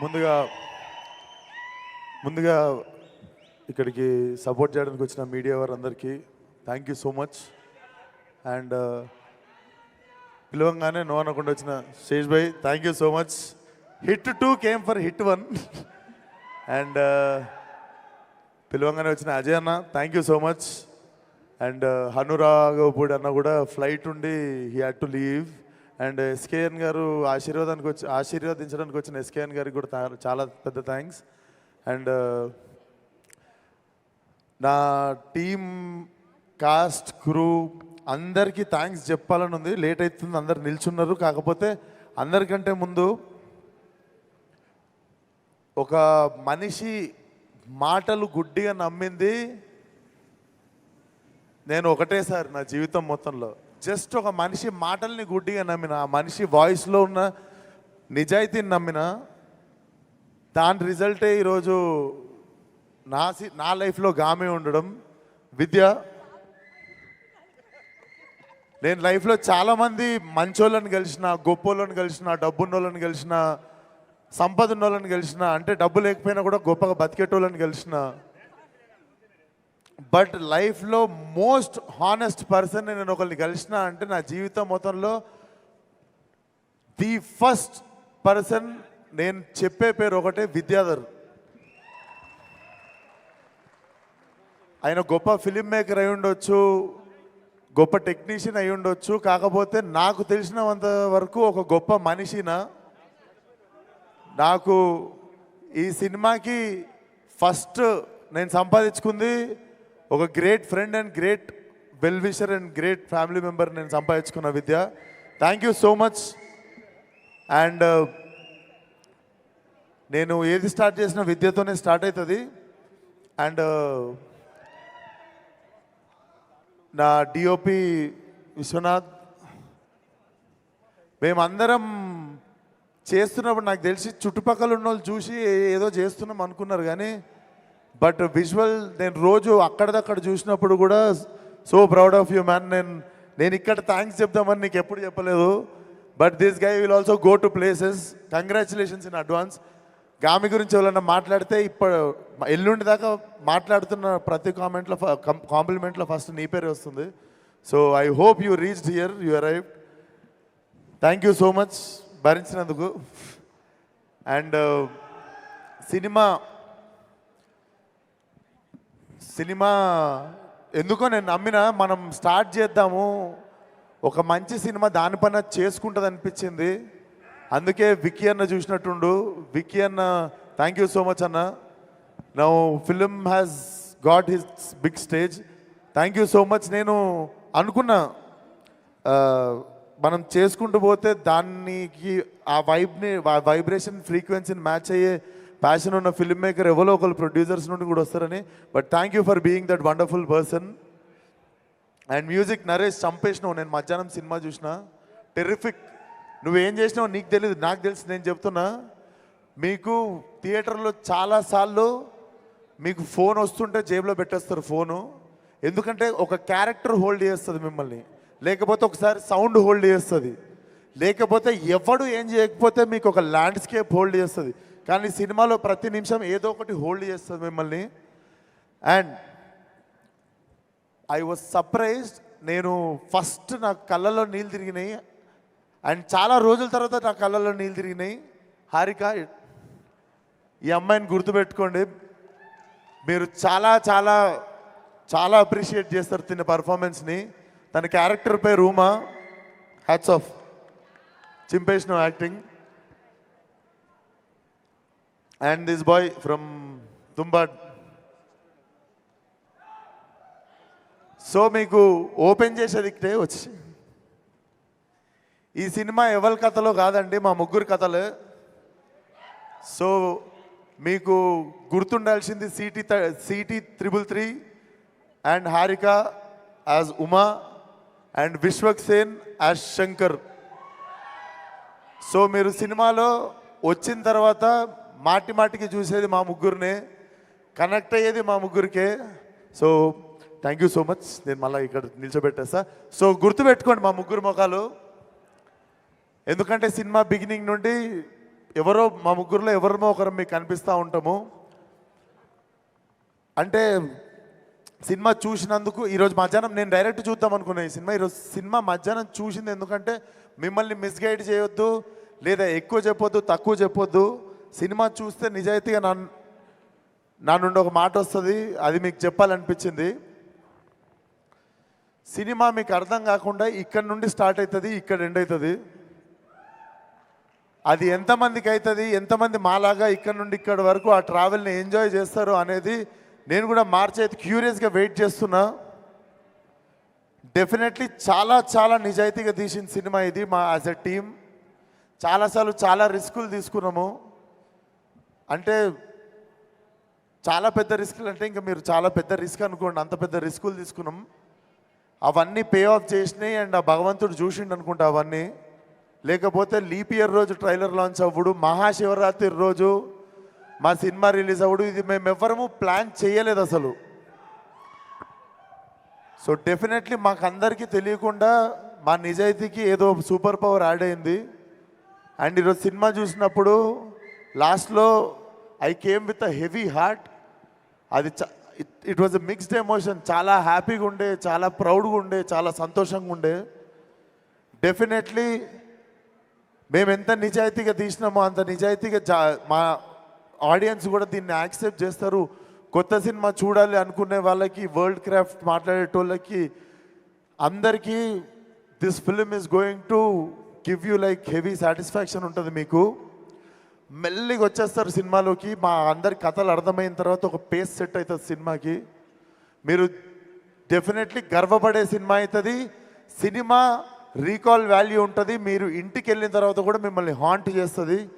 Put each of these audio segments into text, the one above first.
ముందుగా ముందుగా ఇక్కడికి సపోర్ట్ చేయడానికి వచ్చిన మీడియా వారందరికీ thank you so much and పిలవంగానే no అనకుండా వచ్చిన శేష్ భాయ్ thank you so much hit two came for hit one and పిలవంగానే వచ్చిన అజయ్ అన్న thank you so much and Hanu Raghavapudi అన్న కూడా ఫ్లైట్ ఉండి he had to leave and SKN గారు ఆశీర్వాదానికి వచ్చి ఆశీర్వదించడానికి వచ్చిన ఎస్కేఎన్ గారికి కూడా చాలా పెద్ద థ్యాంక్స్. అండ్ నా టీమ్ కాస్ట్ క్రూ అందరికీ థ్యాంక్స్ చెప్పాలని ఉంది లేట్ అవుతుంది అందరు నిల్చున్నారు. కాకపోతే అందరికంటే ముందు ఒక మనిషి మాటలు గుడ్డిగా నమ్మింది. నేను ఒకటేసారి నా జీవితం మొత్తంలో. జస్ట్ ఒక మనిషి మాటల్ని గుడ్డిగా నమ్మిన ఆ మనిషి వాయిస్లో ఉన్న నిజాయితీని నమ్మిన దాని రిజల్టే ఈరోజు నా సి నా లైఫ్లో గామే ఉండడం. విద్య నేను లైఫ్లో చాలామంది మంచోళ్ళని కలిసిన గొప్పోళ్ళని కలిసిన డబ్బున్నోళ్ళని కలిసిన సంపద ఉన్నోళ్ళని కలిసిన అంటే డబ్బు లేకపోయినా కూడా గొప్పగా బతికేటోళ్ళని కలిసిన బట్ లైఫ్లో మోస్ట్ హానెస్ట్ పర్సన్ నేను ఒకరిని కలిసిన అంటే నా జీవితం మొత్తంలో ది ఫస్ట్ పర్సన్ నేను చెప్పే పేరు ఒకటే విద్యాధర్. ఆయన గొప్ప ఫిలిం మేకర్ అయి ఉండొచ్చు గొప్ప టెక్నీషియన్ అయి ఉండొచ్చు కాకపోతే నాకు తెలిసినంత వరకు ఒక గొప్ప మనిషిన నాకు ఈ సినిమాకి ఫస్ట్ నేను సంపాదించుకుంది ఒక great friend and great well wisher and great family member నేను సంపాదించుకున్న Vidya. Thank you so much and నేను ఏది స్టార్ట్ చేసిన విద్యతోనే స్టార్ట్ అవుతుంది అండ్ నా డిఓపి విశ్వనాథ్ మేమందరం చేస్తున్నప్పుడు నాకు తెలిసి చుట్టుపక్కల ఉన్న వాళ్ళు చూసి ఏదో చేస్తున్నాం అనుకున్నారు కానీ బట్ విజువల్ నేను రోజు అక్కడదక్కడ చూసినప్పుడు కూడా so proud of you man. నేను నేను ఇక్కడ థ్యాంక్స్ చెప్దామని నీకు ఎప్పుడు చెప్పలేదు. But this guy will also go to places. Congratulations in advance. Gaami గురించి ఎవరైనా మాట్లాడితే ఇప్పుడు ఎల్లుండి దాకా మాట్లాడుతున్న ప్రతి కామెంట్లో కాంప్లిమెంట్లో ఫస్ట్ నీ పేరే వస్తుంది. So I hope you reached here you arrive thank you so much భరించినందుకు. And cinema cinema ఎందుకో నేను నమ్మిన మనం స్టార్ట్ చేద్దాము. ఒక మంచి సినిమా దానిపైన చేసుకుంటుంది అనిపించింది. అందుకే విక్కీ అన్న చూసినట్టుండు. విక్కీ అన్న థ్యాంక్ యూ సో మచ్ అన్న. Now film has got his big stage thank you so much నేను అనుకున్నా మనం చేసుకుంటూ పోతే దానికి ఆ వైబ్ని ఆ వైబ్రేషన్ ఫ్రీక్వెన్సీని మ్యాచ్ అయ్యే ప్యాషన్ ఉన్న ఫిల్మ్ మేకర్ ఎవరో ఒకరు ప్రొడ్యూసర్స్ నుండి కూడా వస్తారని. But thank you for being that wonderful person and music Naresh చంపేసినావు. నేను మధ్యాహ్నం సినిమా చూసిన. టెరిఫిక్ నువ్వేం చేసినావు నీకు తెలియదు నాకు తెలుసు నేను చెప్తున్నా. మీకు థియేటర్లో చాలాసార్లు మీకు ఫోన్ వస్తుంటే జేబులో పెట్టేస్తారు ఫోను. ఎందుకంటే ఒక క్యారెక్టర్ హోల్డ్ చేస్తుంది మిమ్మల్ని. లేకపోతే ఒకసారి సౌండ్ హోల్డ్ చేస్తుంది. లేకపోతే ఎవడు ఏం చేయకపోతే మీకు ఒక ల్యాండ్స్కేప్ హోల్డ్ చేస్తుంది. కానీ సినిమాలో ప్రతి నిమిషం ఏదో ఒకటి హోల్డ్ చేస్తుంది మిమ్మల్ని. అండ్ ఐ వాజ్ సర్ప్రైజ్డ్ నేను ఫస్ట్ నా కళ్ళలో నీళ్ళు తిరిగినాయి. అండ్ చాలా రోజుల తర్వాత నా కళ్ళలో నీళ్ళు తిరిగినాయి. హారిక ఈ అమ్మాయిని గుర్తుపెట్టుకోండి. మీరు చాలా చాలా చాలా అప్రిషియేట్ చేస్తారు తిన్న పర్ఫార్మెన్స్ని తన క్యారెక్టర్ పై రూమా. Hats off చింపేసిన acting and this boy from Tumbbad so మీకు ఓపెన్ చేసేది ఇక్కడే వచ్చి. ఈ సినిమా ఎవరి కథలో కాదండి మా ముగ్గురు కథలు. సో మీకు గుర్తుండాల్సింది city city triple three and Harika as Uma and Vishwak Sen as Shankar so మీరు సినిమాలో వచ్చిన తర్వాత మాటి మాటికి చూసేది మా ముగ్గురినే కనెక్ట్ అయ్యేది మా ముగ్గురికే. So thank you so much నేను మళ్ళీ ఇక్కడ నిల్చోబెట్టేస్తా. సో గుర్తుపెట్టుకోండి మా ముగ్గురు ముఖాలు. ఎందుకంటే సినిమా బిగినింగ్ నుండి ఎవరో మా ముగ్గురులో ఎవరినో ఒకరు మీకు కనిపిస్తూ ఉంటాము. అంటే సినిమా చూసినందుకు ఈరోజు మధ్యాహ్నం నేను డైరెక్ట్ చూద్దాం అనుకున్నా ఈ సినిమా. ఈరోజు సినిమా మధ్యాహ్నం చూసింది ఎందుకంటే మిమ్మల్ని మిస్గైడ్ చేయొద్దు లేదా ఎక్కువ చెప్పొద్దు తక్కువ చెప్పొద్దు. సినిమా చూస్తే నిజాయితీగా నా నా నుండి ఒక మాట వస్తుంది అది మీకు చెప్పాలనిపించింది. సినిమా మీకు అర్థం కాకుండా ఇక్కడ నుండి స్టార్ట్ అవుతుంది ఇక్కడ ఎండ్ అవుతుంది అది ఎంతమందికి అవుతుంది ఎంతమంది మాలాగా ఇక్కడ నుండి ఇక్కడ వరకు ఆ ట్రావెల్ని ఎంజాయ్ చేస్తారు అనేది నేను కూడా మార్చి అయితే క్యూరియస్గా వెయిట్ చేస్తున్నా. డెఫినెట్లీ చాలా చాలా నిజాయితీగా తీసిన సినిమా ఇది మా యాజ్ ఎ టీమ్. చాలాసార్లు చాలా రిస్కులు తీసుకున్నాము. అంటే చాలా పెద్ద రిస్కులు అంటే ఇంకా మీరు చాలా పెద్ద రిస్క్ అనుకోండి. అంత పెద్ద రిస్కులు తీసుకున్నాం. అవన్నీ పే ఆఫ్ చేసినాయి అండ్ ఆ భగవంతుడు చూసిండు అనుకుంటా అవన్నీ. లేకపోతే లీప్ ఇయర్ రోజు ట్రైలర్ లాంచ్ అవ్వడు మహాశివరాత్రి రోజు మా సినిమా రిలీజ్ అవ్వడు. ఇది మేము ఎవ్వరము ప్లాన్ చేయలేదు అసలు. సో డెఫినెట్లీ మాకు అందరికీ తెలియకుండా మా నిజాయితీకి ఏదో సూపర్ పవర్ యాడ్ అయింది. అండ్ ఈరోజు సినిమా చూసినప్పుడు లాస్ట్లో I came with a heavy heart. అది it was a mixed emotion. చాలా హ్యాపీగా ఉండే చాలా ప్రౌడ్గా ఉండే చాలా సంతోషంగా ఉండే. డెఫినెట్లీ మేము ఎంత నిజాయితీగా తీసినామో అంత నిజాయితీగా జా మా ఆడియన్స్ కూడా దీన్ని యాక్సెప్ట్ చేస్తారు. కొత్త సినిమా చూడాలి అనుకునే వాళ్ళకి వరల్డ్ క్రాఫ్ట్ మాట్లాడేటోళ్ళకి అందరికీ this film is going to give you like heavy satisfaction ఉంటుంది మీకు. మెల్లిగా వచ్చేస్తారు సినిమాలోకి. మా అందరి కథలు అర్థమైన తర్వాత ఒక పేస్ సెట్ అవుతుంది సినిమాకి. మీరు డెఫినెట్లీ గర్వపడే సినిమా అవుతుంది. సినిమా రీకాల్ వాల్యూ ఉంటుంది. మీరు ఇంటికి వెళ్ళిన తర్వాత కూడా మిమ్మల్ని హాంట్ చేస్తుంది.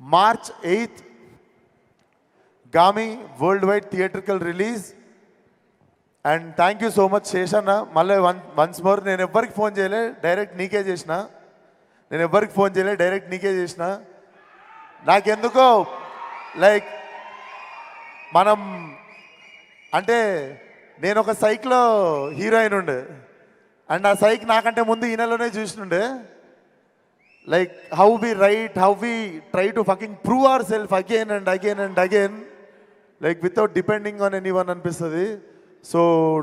March eighth Gaami worldwide theatrical release and thank you so much చేశాను మళ్ళీ వన్ వన్స్ మోర్ నేను ఎవ్వరికి ఫోన్ చేయలే డైరెక్ట్ నీకే చేసిన. నేను ఎవ్వరికి ఫోన్ చేయలే డైరెక్ట్ నీకే చేసిన. నాకెందుకో లైక్ మనం అంటే నేను ఒక సైక్లో హీరోయిన్ ఉండే అండ్ ఆ సైక్ నాకంటే ముందు ఈయనలోనే చూసినుండే. Like how we write how we try to fucking prove our self again and again and again like without depending on anyone అనిపిస్తుంది. So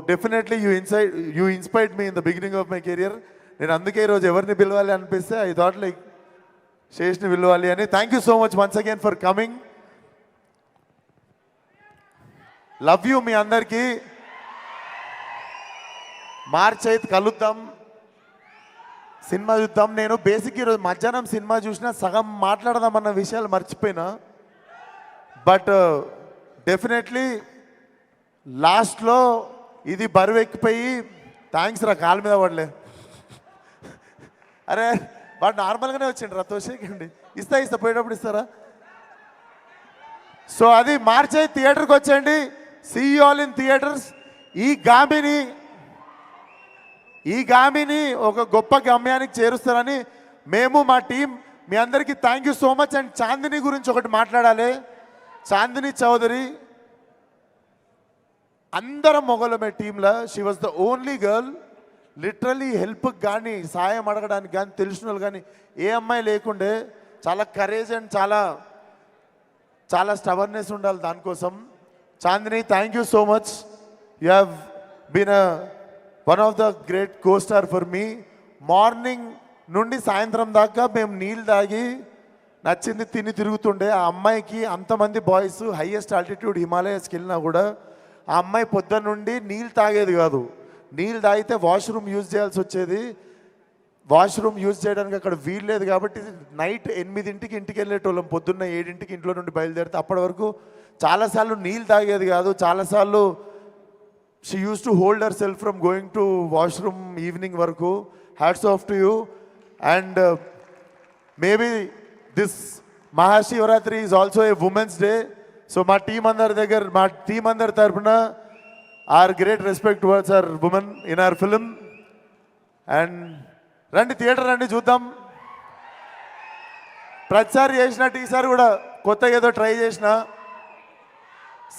definitely you inside you inspired me in the beginning of my career నేను అందుకే ఈరోజు ఎవరిని పిలవాలి అనిపిస్తే I thought like శేష్ని విలువాలి అని. Thank you so much once again for coming love you మీ అందరికీ. మార్చ్ అయితే కలుద్దాం. సినిమా చూద్దాం. నేను బేసిక్ ఈరోజు మధ్యాహ్నం సినిమా చూసినా సగం మాట్లాడదామన్న విషయాలు మర్చిపోయినా. బట్ డెఫినెట్లీ లాస్ట్లో ఇది బరువెక్కిపోయి థ్యాంక్స్ రా కాలు మీద పడలే. అరే వాడు నార్మల్గానే వచ్చిండు రా ఇస్తా ఇస్తా పోయేటప్పుడు ఇస్తారా? సో అది మార్చే థియేటర్కి వచ్చేయండి. See all in theatres. ఈ గామిని ఈ గామిని ఒక గొప్ప గమ్యానికి చేరుస్తారని మేము మా టీం మీ అందరికీ thank you so much and Chandini గురించి ఒకటి మాట్లాడాలి. చాందిని చౌదరి అందరం మొగలమే టీంలో. She was the only girl literally help కానీ సాయం అడగడానికి కానీ తెలిసిన వాళ్ళు కానీ ఏ అమ్మాయి లేకుండే చాలా కరేజ్ అండ్ చాలా చాలా స్టవర్నెస్ ఉండాలి దానికోసం. Chandini thank you so much you have been a one of the great co star for me morning నుండి సాయంత్రం దాకా మేము నీళ్ళు తాగి నచ్చింది తిని తిరుగుతుండే. ఆ అమ్మాయికి అంతమంది బాయ్స్ హయ్యెస్ట్ ఆల్టిట్యూడ్ హిమాలయస్కి వెళ్ళినా కూడా ఆ అమ్మాయి పొద్దున్న నుండి నీళ్ళు తాగేది కాదు. నీళ్ళు తాగితే వాష్రూమ్ యూజ్ చేయాల్సి వచ్చేది. వాష్రూమ్ యూజ్ చేయడానికి అక్కడ వీలు లేదు కాబట్టి నైట్ ఎనిమిదింటికి ఇంటికి వెళ్ళేటోళ్ళం. పొద్దున్న ఏడింటికి ఇంట్లో నుండి బయలుదేరితే అప్పటి వరకు చాలాసార్లు నీళ్ళు తాగేది కాదు. చాలాసార్లు she uses to hold herself from going to washroom evening వరకు hats off to you and maybe this Mahashivratri is also a women's day so మా టీం అందరి దగ్గర మా టీం అందరి తరఫున our great respect words our women in our film and రండి theatre రండి చూద్దాం. ప్రతిసారి చేసినట్టు ఈసారి కూడా కొత్తగా ఏదో ట్రై చేసిన.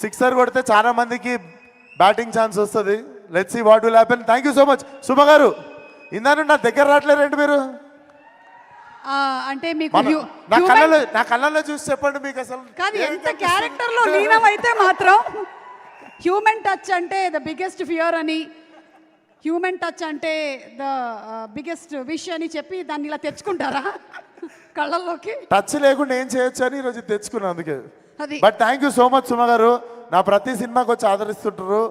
సిక్సర్ కొడితే చాలా మందికి బ్యాటింగ్ ఛాన్స్ వస్తుంది. Let's see what will happen thank you so much Suma garu ఇందా నుండి నా దగ్గర రావట్లేరండి మీరు? అంటే మీకు నా కళ్ళలో నా కళ్ళలో చూసి చెప్పండి మీకు అసలు ఏం ఎంత? క్యారెక్టర్లో లీనం అయితే మాత్రం హ్యూమన్ టచ్ అంటే ద బిగ్గెస్ట్ ఫియర్ అని. హ్యూమన్ టచ్ అంటే ద బిగ్గెస్ట్ విష్ అని చెప్పి దాన్ని ఇలా తెచ్చుకుంటారా? కళ్ళల్లోకి? టచ్ లేకుండా ఏం చేయొచ్చు అని ఈరోజు తెచ్చుకున్నాను అందుకే. అది. But thank you so much Suma garu. నా ప్రతి సినిమాకి వచ్చి ఆదరిస్తుంటారు.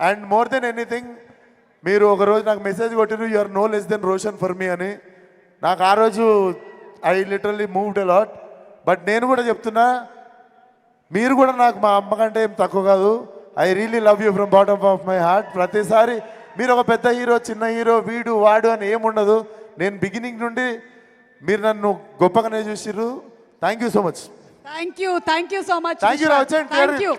అండ్ మోర్ దెన్ ఎనీథింగ్ మీరు ఒక రోజు నాకు message కొట్టిరు you are no less than Roshan for me అని. నాకు ఆ రోజు I literally moved a lot but నేను కూడా చెప్తున్నా మీరు కూడా నాకు మా అమ్మ కంటే ఏం తక్కువ కాదు. I really love you from bottom of my heart ప్రతిసారి మీరు ఒక పెద్ద హీరో చిన్న హీరో వీడు వాడు అని ఏముండదు. నేను బిగినింగ్ నుండి మీరు నన్ను గొప్పగానే చూసిర్రు. Thank you so much thank you thank you so much thank you